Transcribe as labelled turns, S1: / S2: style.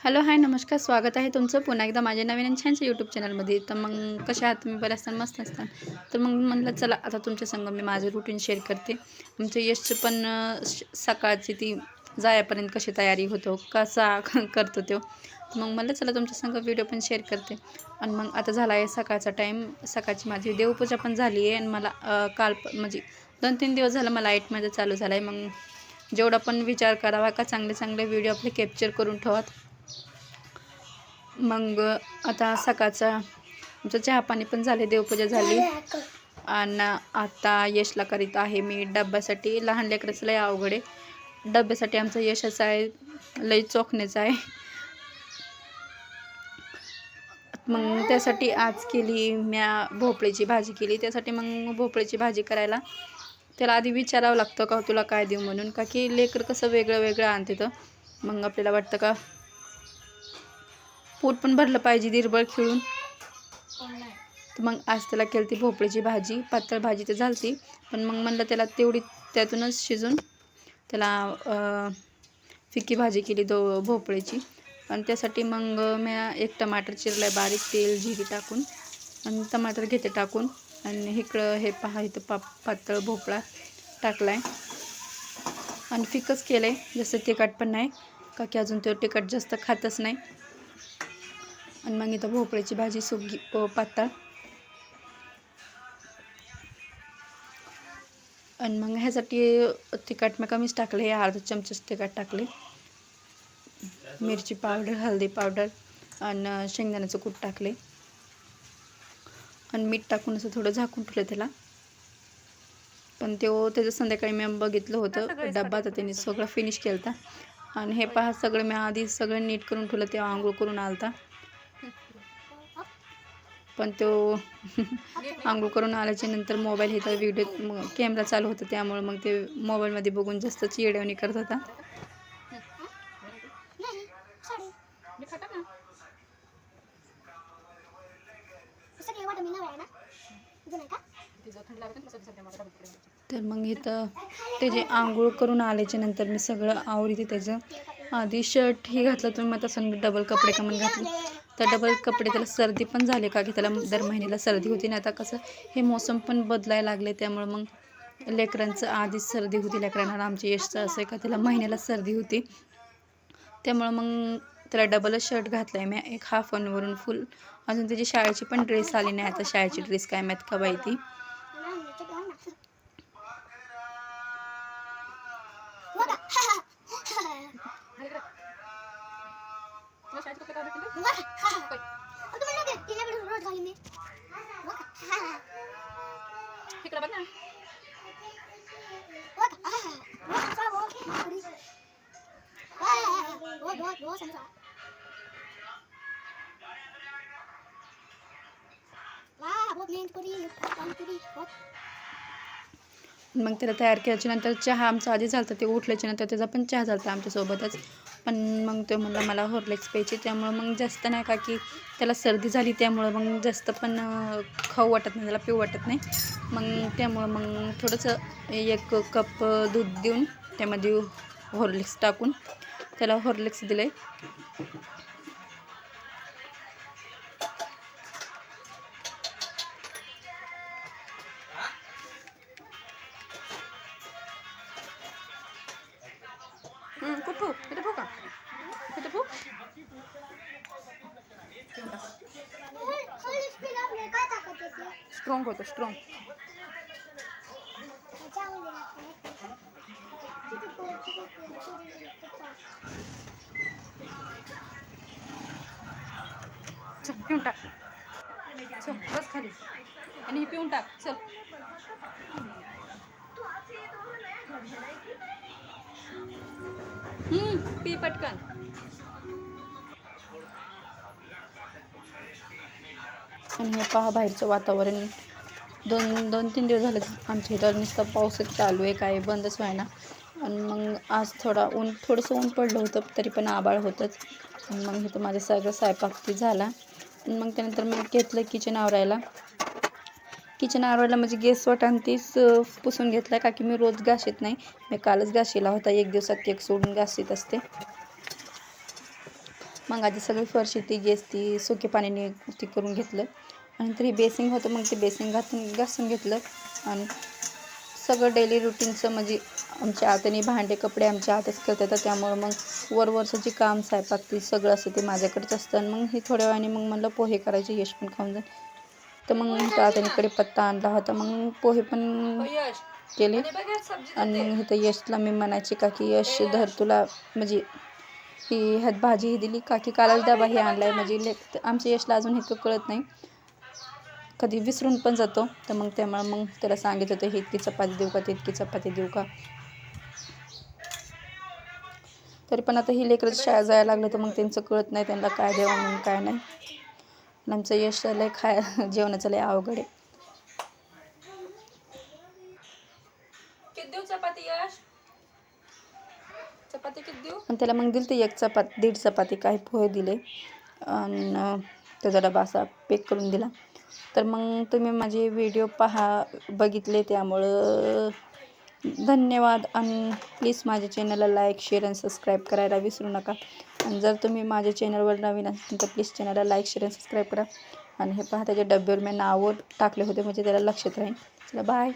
S1: Hello hi नमस्कार स्वागत आहे तुमचं पुन्हा एकदा माझ्या नवीन आणि छानशा यूट्यूब चॅनलमध्ये तर मग कशा आहात? तुम्ही बऱ्याच असताना मस्त असता. तर मग म्हणलं चला आता तुमच्या संग मी माझं रुटीन शेअर करते. आमचं यशचं पण श- सकाळची ती जायापर्यंत कशी तयारी होतो कसा करतो तो. मग म्हणलं चला तुमच्या संग व्हिडिओ पण शेअर करते. आणि मग आता झाला आहे सकाळचा टाईम सकाळची माझी देवपूजा पण झाली आहे. आणि मला काल म्हणजे दोन तीन दिवस झालं मला लाईटमध्ये चालू झालं आहे मग जेवढा पण विचार करावा का चांगले चांगले व्हिडिओ आपले कॅप्चर करून ठेवत. मग आता सकाळचा आमचं चहा पाणी पण झाले देवपूजा झाली. आणि आता यशला करीत आहे मी डब्यासाठी लहान लेकराचं लय अवघड आहे. डब्यासाठी आमचं यशाचं आहे लय चोखण्याचं आहे. मग त्यासाठी आज केली म्या भोपळीची भाजी केली. त्यासाठी मग भोपळीची भाजी करायला त्याला आधी विचारावं लागतं का तुला काय देऊ म्हणून? का की लेकर कसं वेगळं वेगळं आणते तर. मग आपल्याला वाटतं का पोट पण भरलं पाहिजे दिरबळ खेळून. तर मग आज त्याला केली ती भोपळीची भाजी पातळ भाजी तर झालती. पण मग म्हणलं त्याला तेवढी त्यातूनच शिजून त्याला फिक्की भाजी केली दो भोपळीची आणि त्यासाठी मग मी एक टमाटर चिरलं आहे बारीक तेल जिरी टाकून आणि टमाटर घेते टाकून. आणि इकडं हे पहा इथं पा पातळ भोपळा टाकला आहे आणि फिकच केलं आहे जसं तिखट पण नाही. का की अजून तो तिखट जास्त खातच नाही. आणि मग इथं भोपळ्याची भाजी सुगी पातळ. आणि मग ह्यासाठी तिखट मी कमीच टाकले हे अर्धा चमचच तिखट टाकले. मिरची पावडर हळदी पावडर आणि शेंगदाण्याचं कूट टाकले. आणि मीठ टाकून असं थोडं झाकून ठेवलं त्याला. पण तो त्याचं संध्याकाळी मी बघितलं होतं डब्बा तर त्यांनी सगळं फिनिश केलं होता आणि हे पहा सगळं मी आधी सगळं नीट करून ठेवलं तेव्हा आंघोळ करून आलता. पण तो आंघोळ करून आल्याच्यानंतर मोबाईल हे तर व्हिडिओ कॅमेरा चालू होता त्यामुळे मग ते मोबाईलमध्ये बघून जास्तच येडवणी करत होता. तर मग इथं त्याचे आंघोळ करून आल्याच्यानंतर मी सगळं आवडीते त्याचं आधी शर्ट हे घातलं तुम्ही मग तसं मी डबल कपडे का घातले. तर डबल कपडे त्याला सर्दी पण झाली का की त्याला दर महिन्याला सर्दी होती ना आता कसं हे मोसम पण बदलायला लागले त्यामुळे मग लेकरांचं आधीच सर्दी होती लेकरांना आमच्या यशचं असं आहे का त्याला महिन्याला सर्दी होती. त्यामुळं मग त्याला डबलच शर्ट घातला आहे मी एक हाफ वनवरून फुल अजून त्याची शाळेची पण ड्रेस आली नाही आता शाळेची ड्रेस काय माहीत का बाई ती. मग त्याला तयार केल्याच्यानंतर चहा आमचा आधी झाला ते उठल्याच्यानंतर त्याचा पण चहा झाला आमच्यासोबतच. पण मग तो म्हणला मला हॉर्लिक्स प्यायची त्यामुळं मग जास्त नाही का की त्याला सर्दी झाली त्यामुळं मग जास्त पण खाऊ वाटत नाही त्याला पिऊ वाटत नाही. मग त्यामुळं मग थोडंसं एक कप दूध देऊन त्यामध्ये हॉर्लिक्स टाकून त्याला हॉर्लिक्स दिलं आहे स्ट्रॉंग होतं स्ट्रॉंग पिऊन टाक. चल बस खाली. आणि हे पिऊन टाक. चल. पी पटकन. आणि हे पहा बाहेरचं वातावरण. दोन दोन तीन दिवस झाले आमच्या इथं नुसतं पाऊसच चालू आहे काय बंदच व्हायना. आणि मग आज थोडा ऊन थोडंसं ऊन पडलं होतं तरी पण आबाळ होतंच. आणि मग इथं माझं सगळं स्वयंपाक ती झाला. आणि मग त्यानंतर मी घेतलं किचन आवरायला. किचन आवरायला म्हणजे गॅस वाटाण तीच पुसून घेतला का की मी रोज घास येत नाही. मी कालच घास होता एक दिवसात एक सोडून घास येत असते. मग आधी सगळी फरशी ती जी ती सुके पाण्याने ती करून घेतलं. आणि तरी बेसिंग होतं मग ते बेसिंग घातून घासून घेतलं. आणि सगळं डेली रुटीनचं म्हणजे आमच्या हाताने भांडे कपडे आमच्या हातच करतात त्यामुळं मग वरवरचं जे काम स्वयंपाक ते सगळं असं ते माझ्याकडेच असतं. आणि मग हे थोड्या वेळाने मग म्हणलं पोहे करायचे यश पण खाऊन जाईल. तर मग त्या पत्ता आणला होता. मग पोहे पण केले. आणि मग इथं यशला मी म्हणायचे का की यश धर तुला म्हणजे ही ह्यात भाजी ही दिली काकी कालच डबा हे आणलाय. म्हणजे लेक आमच्या यशला अजून हे कळत नाही. कधी विसरून पण जातो. तर मग त्यामुळे मग त्याला सांगित होतं हे इतकी चपाती देऊ का ते इतकी चपाती देऊ का? तरी पण आता ही लेकरं शाळा जायला लागलं तर मग त्यांचं कळत नाही त्यांना काय द्यावं म्हणून काय नाही. आणि आमचं यश लय खाय जेवणाचं लय अवघड आहे
S2: किती देऊ चपाती यश चपाती किती देऊ?
S1: आणि त्याला मग दिली ते एक चपाती दीड चपाती काही पोहे दिले. आणि त्याचा डबा असा पॅक करून दिला. तर मग तुम्ही माझे व्हिडिओ पहा बघितले त्यामुळं धन्यवाद. आणि प्लीज माझ्या चॅनलला लाईक शेअर आणि सबस्क्राईब करायला विसरू नका. आणि जर तुम्ही माझ्या चॅनलवर नवीन असेल तर प्लीज चॅनलला लाईक शेअर आणि सबस्क्राईब करा. आणि हे पहा त्याच्या डब्यावर मी नावं टाकले होते म्हणजे त्याला लक्षात राहील. चला बाय